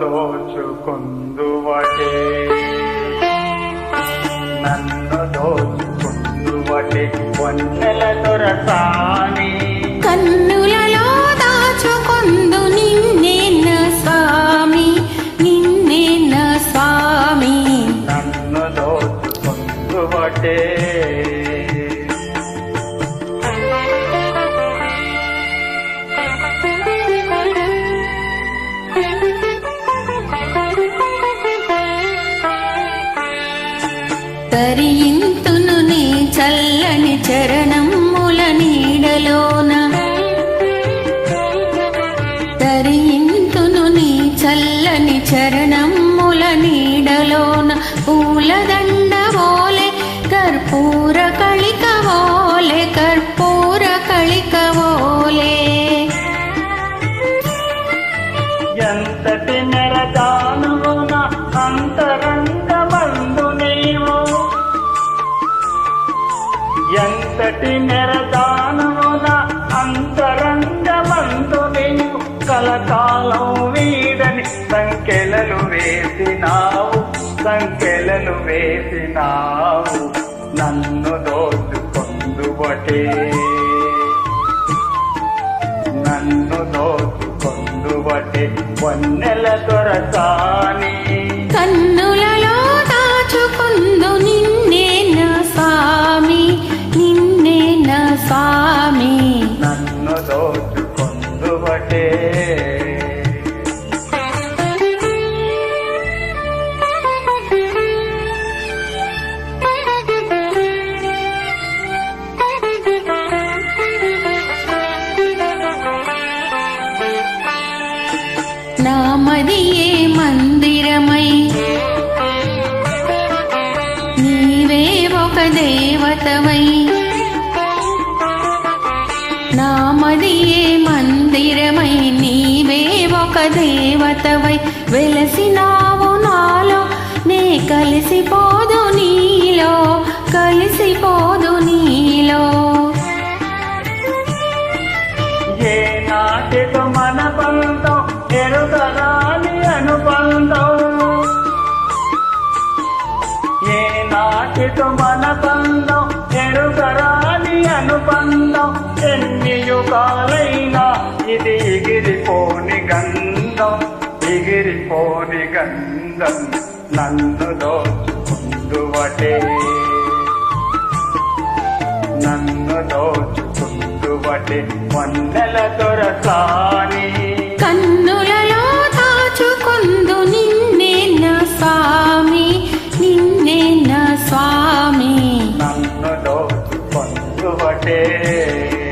దోచుకుందువటే నన్ను తరియింతును నీ చల్లని చరణముల నీడలోన. తరియింతును నీ చల్లని చరణముల నీడలోన. పూలదండ ఓలే కర్పూర కళిక ఓలే కర్పూర కళిక ఓలే. ఎంతటి నెరదానమున ఎంతటి నెరదానమున అంతరంగమందు నీవు కలకాలం వీడని సంఖ్యలను వేసినావు సంఖ్యలను వేసినావు నన్ను దోచుకొందుబటే నన్ను దోచుకొందుబటే వన్నెల దొరకాని కన్న దోచుకొందుబటే నామదియే మందిరమై నీవే ఒక దేవతవై ఒక దేవతవై వెలసినావు నాలో. నే కలిసిపోదు నీలో కలిసిపోదు నీలో. ఏ నాటితో మన బంధం ఎరుగరాని అనుబంధం. ఏ నాటితో మన బంధం ఎరుగరాని అనుబంధం ఎన్ని యుగాలైనా ఇది ఎగిరిపోని గంధం ఎగిరిపోని గంధం నన్ను దోచుకుందువటే. నన్ను దోచుకుందువటే. వన్నెల దొరసాని ಕೊಟ್ಟೆ